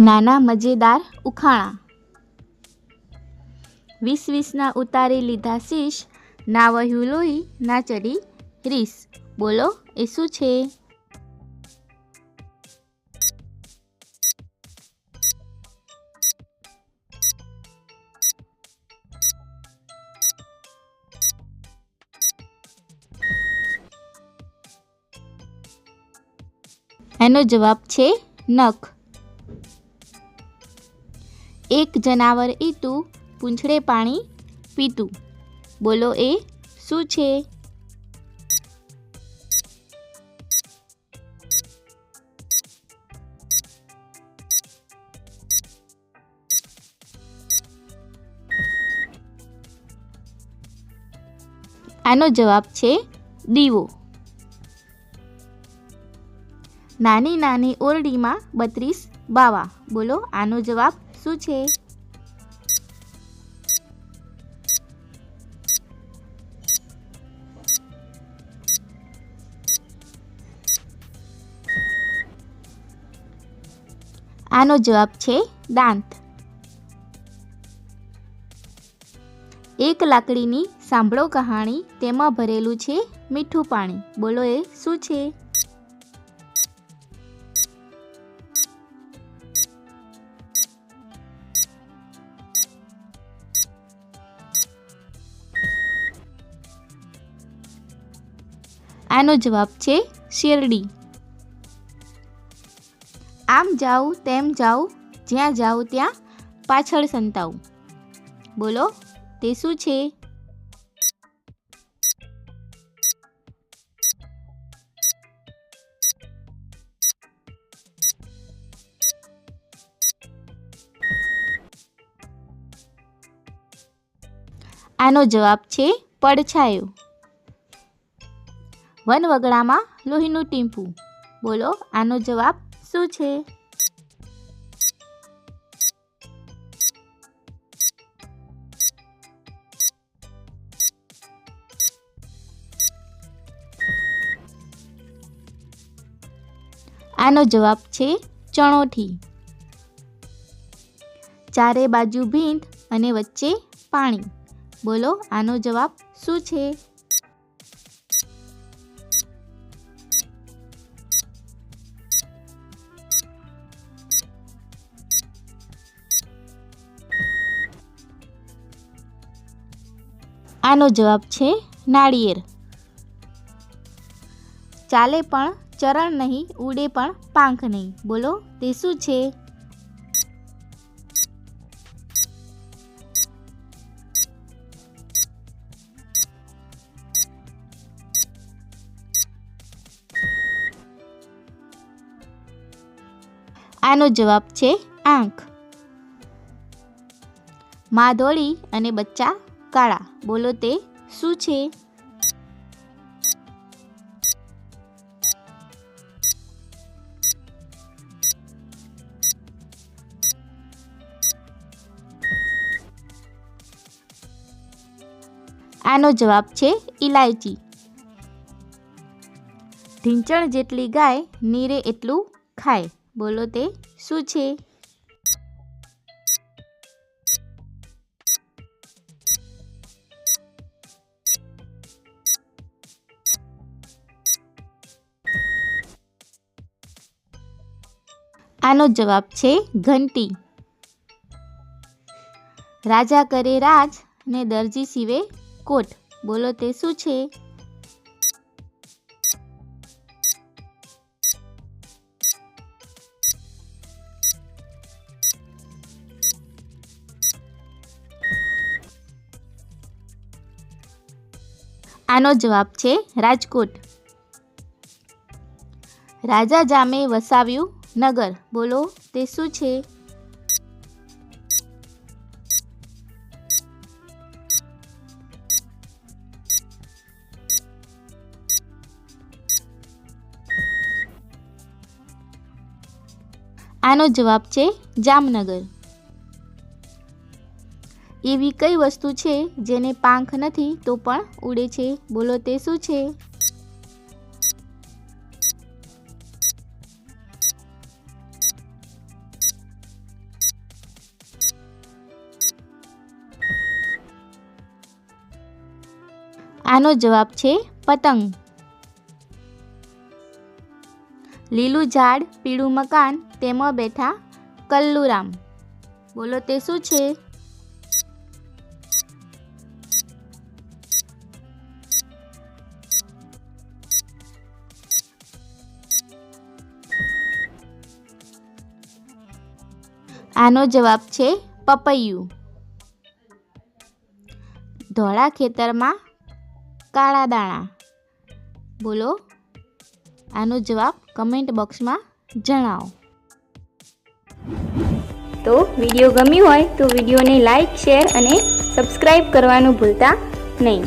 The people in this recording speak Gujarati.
નાના મજેદાર ઉખાણા. વીસ વીસના ઉતારી લીધા શીશ ના વહ્યું લોહી ના ચડી રીસ. બોલો, એ શું છે? એનો જવાબ છે નખ. એક જનાવર ઈતું, પૂંછડે પાણી પીતું. બોલો એ શું છે? આનો જવાબ છે દીવો. નાની નાની ઓરડીમાં બત્રીસ બાવા. બોલો આનો જવાબ શું છે? આનો જવાબ છે દાંત. એક લાકડીની સાંભળો કહાણી તેમાં ભરેલું છે મીઠું પાણી. બોલો એ શું છે? આનો જવાબ છે શેરડી. આમ જાઉં તેમ જાઉં, જ્યાં જાઉં ત્યાં પાછળ સંતાવું. બોલો, તે શું છે? આનો જવાબ છે પડછાયો. વન વગડામાં લોહીનું ટીમ્પું બોલો, આનો જવાબ શું છે? આનો જવાબ છે ચણોઠી. ચારે બાજુ ભીંત અને વચ્ચે પાણી. બોલો, આનો જવાબ શું છે? આનો જવાબ છે નાળિયેર. ચાલે પણ, ચરણ નહીં, ઉડે પણ, પાંખ નહીં. બોલો, તે શું છે? આનો જવાબ છે આંખ. મા ધોળી અને બચ્ચા કાળા બોલો તે શું છે? આનો જવાબ છે ઇલાયચી ઢીંચણ જેટલી ગાય, નીરે એટલું ખાય. બોલો તે શું છે? આનો જવાબ છે ઘંટી. રાજા કરે રાજ ને દરજી સીવે કોટ. બોલો તે શું છે? આનો જવાબ છે રાજકોટ. રાજા જામે વસાવ્યું નગર. બોલો, તે શું છે? આનો જવાબ છે જામનગર. એવી કઈ વસ્તુ છે જેને પાંખ નથી તો પણ ઉડે છે? બોલો, તે શું છે? આનો જવાબ છે પતંગ. લીલું ઝાડ, પીળું મકાન, તેમાં બેઠા કલ્લુરામ. બોલો તે શું છે? આનો જવાબ છે પપૈયું. ધોળા ખેતરમાં કાળા દાણા. બોલો. આનો જવાબ કમેન્ટ બોક્સમાં જણાવો. તો વીડિયો ગમ્યું હોય તો વિડીયોને લાઈક શેર અને સબસ્ક્રાઈબ કરવાનું ભૂલતા નહીં.